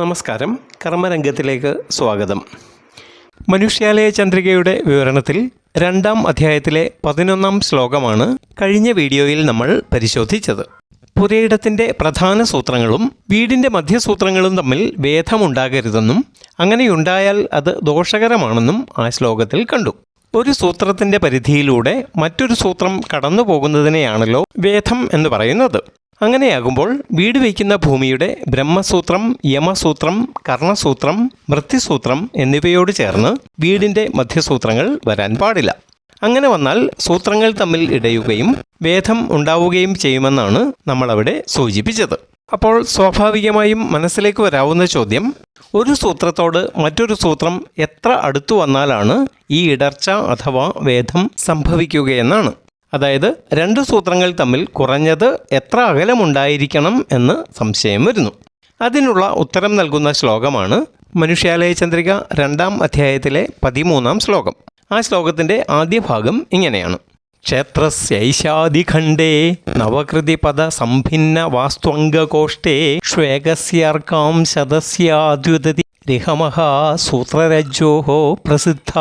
നമസ്കാരം. കർമ്മരംഗത്തിലേക്ക് സ്വാഗതം. മനുഷ്യാലയ ചന്ദ്രികയുടെ വിവരണത്തിൽ രണ്ടാം അധ്യായത്തിലെ പതിനൊന്നാം ശ്ലോകമാണ് കഴിഞ്ഞ വീഡിയോയിൽ നമ്മൾ പരിശോധിച്ചത്. പുരയിടത്തിന്റെ പ്രധാന സൂത്രങ്ങളും വീടിന്റെ മധ്യസൂത്രങ്ങളും തമ്മിൽ ഭേദമുണ്ടാകരുതെന്നും അങ്ങനെയുണ്ടായാൽ അത് ദോഷകരമാണെന്നും ആ ശ്ലോകത്തിൽ കണ്ടു. ഒരു സൂത്രത്തിന്റെ പരിധിയിലൂടെ മറ്റൊരു സൂത്രം കടന്നു പോകുന്നതിനെയാണല്ലോ വേദം എന്ന് പറയുന്നത്. അങ്ങനെയാകുമ്പോൾ വീട് വയ്ക്കുന്ന ഭൂമിയുടെ ബ്രഹ്മസൂത്രം യമസൂത്രം കർണസൂത്രം മൃത്യുസൂത്രം എന്നിവയോട് ചേർന്ന് വീടിന്റെ മധ്യസൂത്രങ്ങൾ വരാൻ പാടില്ല. അങ്ങനെ വന്നാൽ സൂത്രങ്ങൾ തമ്മിൽ ഇടയുകയും വേദം ഉണ്ടാവുകയും ചെയ്യുമെന്നാണ് നമ്മളവിടെ സൂചിപ്പിച്ചത്. അപ്പോൾ സ്വാഭാവികമായും മനസ്സിലേക്ക് വരാവുന്ന ചോദ്യം ഒരു സൂത്രത്തോട് മറ്റൊരു സൂത്രം എത്ര അടുത്തു വന്നാലാണ് ഈ ഇടർച്ച അഥവാ വേദം സംഭവിക്കുകയെന്നാണ്. അതായത് രണ്ട് സൂത്രങ്ങൾ തമ്മിൽ കുറഞ്ഞത് എത്ര അകലമുണ്ടായിരിക്കണം എന്ന് സംശയം വരുന്നു. അതിനുള്ള ഉത്തരം നൽകുന്ന ശ്ലോകമാണ് മനുഷ്യാലയ ചന്ദ്രിക രണ്ടാം അധ്യായത്തിലെ പതിമൂന്നാം ശ്ലോകം. ആ ശ്ലോകത്തിന്റെ ആദ്യ ഭാഗം ഇങ്ങനെയാണ്. ക്ഷേത്രസ്യൈശാദിഖണ്ഡേ നവകൃതിപദ സംഭിന്ന വാസ്ത്വംഗകോഷ്ടേ ശ്വേകസ്യാർക്കാം ശതസ്യാദ്യുതതി രിഹമഹ സൂത്രരജ്ജോഹോ പ്രസിദ്ധ.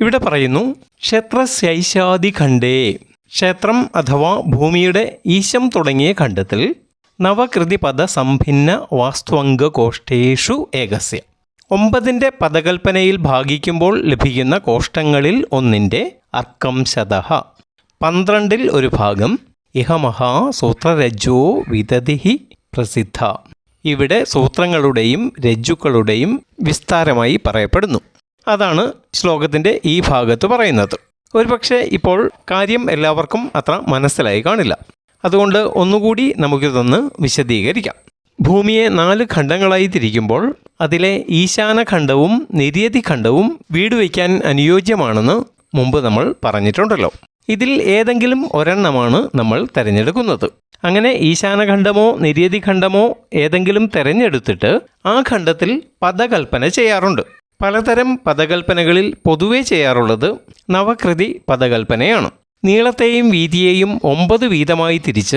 ഇവിടെ പറയുന്നു ക്ഷേത്രശൈശാദിഖണ്ഡേ ക്ഷേത്രം അഥവാ ഭൂമിയുടെ ഈശം തുടങ്ങിയ ഖണ്ഡത്തിൽ നവകൃതി നവകൃതിപദ സംഭിന്ന വാസ്തുവംഗകോഷ്ടേഷു ഏകസ്യ. ഒമ്പതിന്റെ പദകൽപ്പനയിൽ ഭാഗിക്കുമ്പോൾ ലഭിക്കുന്ന കോഷ്ടങ്ങളിൽ ഒന്നിന്റെ അർക്കം ശതഹ. പന്ത്രണ്ടിൽ ഒരു ഭാഗം ഇഹമഹാ സൂത്രരജ്ജോ വിദതിഹി പ്രസിദ്ധ. ഇവിടെ സൂത്രങ്ങളുടെയും രജ്ജുക്കളുടെയും വിസ്താരമായി പറയപ്പെടുന്നു. അതാണ് ശ്ലോകത്തിന്റെ ഈ ഭാഗത്ത് പറയുന്നത്. ഒരുപക്ഷെ ഇപ്പോൾ കാര്യം എല്ലാവർക്കും അത്ര മനസ്സിലായി കാണില്ല. അതുകൊണ്ട് ഒന്നുകൂടി നമുക്കിതൊന്ന് വിശദീകരിക്കാം. ഭൂമിയെ നാല് ഖണ്ഡങ്ങളായി തിരിക്കുമ്പോൾ അതിലെ ഈശാന ഖണ്ഡവും നിര്യതി ഖണ്ഡവും വീട് വയ്ക്കാൻ അനുയോജ്യമാണെന്ന് മുമ്പ് നമ്മൾ പറഞ്ഞിട്ടുണ്ടല്ലോ. ഇതിൽ ഏതെങ്കിലും ഒരെണ്ണമാണ് നമ്മൾ തിരഞ്ഞെടുക്കുന്നത്. അങ്ങനെ ഈശാനഖണ്ഡമോ നിര്യതി ഖണ്ഡമോ ഏതെങ്കിലും തിരഞ്ഞെടുത്തിട്ട് ആ ഖണ്ഡത്തിൽ പദകൽപ്പന ചെയ്യാറുണ്ട്. പലതരം പദകൽപ്പനകളിൽ പൊതുവെ ചെയ്യാറുള്ളത് നവകൃതി പദകൽപ്പനയാണ്. നീളത്തെയും വീതിയെയും ഒമ്പത് വീതമായി തിരിച്ച്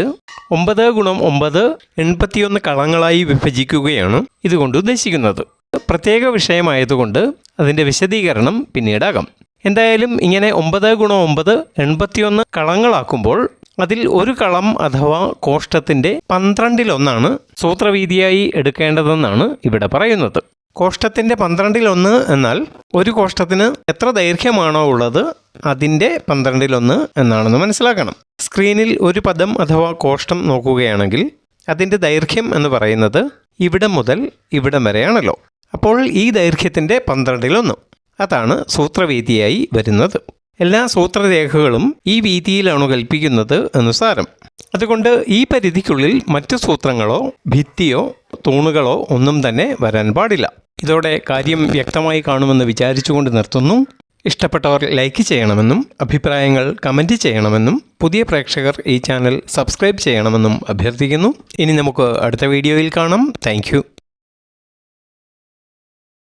ഒമ്പത് ഗുണം ഒമ്പത് എൺപത്തിയൊന്ന് കളങ്ങളായി വിഭജിക്കുകയാണ് ഇതുകൊണ്ട് ഉദ്ദേശിക്കുന്നത്. പ്രത്യേക വിഷയമായതുകൊണ്ട് അതിന്റെ വിശദീകരണം പിന്നീടാകാം. എന്തായാലും ഇങ്ങനെ ഒമ്പത് ഗുണം ഒമ്പത് എൺപത്തിയൊന്ന് കളങ്ങളാക്കുമ്പോൾ അതിൽ ഒരു കളം അഥവാ കോഷ്ടത്തിന്റെ പന്ത്രണ്ടിലൊന്നാണ് സൂത്രവീതിയായി എടുക്കേണ്ടതെന്നാണ് ഇവിടെ പറയുന്നത്. കോഷ്ടത്തിന്റെ പന്ത്രണ്ടിലൊന്ന് എന്നാൽ ഒരു കോഷ്ടത്തിന് എത്ര ദൈർഘ്യമാണോ ഉള്ളത് അതിന്റെ പന്ത്രണ്ടിലൊന്ന് എന്നാണെന്ന് മനസ്സിലാക്കണം. സ്ക്രീനിൽ ഒരു പദം അഥവാ കോഷ്ടം നോക്കുകയാണെങ്കിൽ അതിന്റെ ദൈർഘ്യം എന്ന് പറയുന്നത് ഇവിടം മുതൽ ഇവിടം വരെയാണല്ലോ. അപ്പോൾ ഈ ദൈർഘ്യത്തിന്റെ പന്ത്രണ്ടിലൊന്ന്. അതാണ് സൂത്രവീതിയായി വരുന്നത്. എല്ലാ സൂത്രരേഖകളും ഈ വീതിയിലാണ് കൽപ്പിക്കുന്നത് എന്ന് സാരം. അതുകൊണ്ട് ഈ പരിധിക്കുള്ളിൽ മറ്റ് സൂത്രങ്ങളോ ഭിത്തിയോ തൂണുകളോ ഒന്നും തന്നെ വരാൻ പാടില്ല. ഇതോടെ കാര്യം വ്യക്തമായി കാണുമെന്ന് വിചാരിച്ചുകൊണ്ട് നിർത്തുന്നു. ഇഷ്ടപ്പെട്ടവർ ലൈക്ക് ചെയ്യണമെന്നും അഭിപ്രായങ്ങൾ കമന്റ് ചെയ്യണമെന്നും പുതിയ പ്രേക്ഷകർ ഈ ചാനൽ സബ്സ്ക്രൈബ് ചെയ്യണമെന്നും അഭ്യർത്ഥിക്കുന്നു. ഇനി നമുക്ക് അടുത്ത വീഡിയോയിൽ കാണാം. താങ്ക്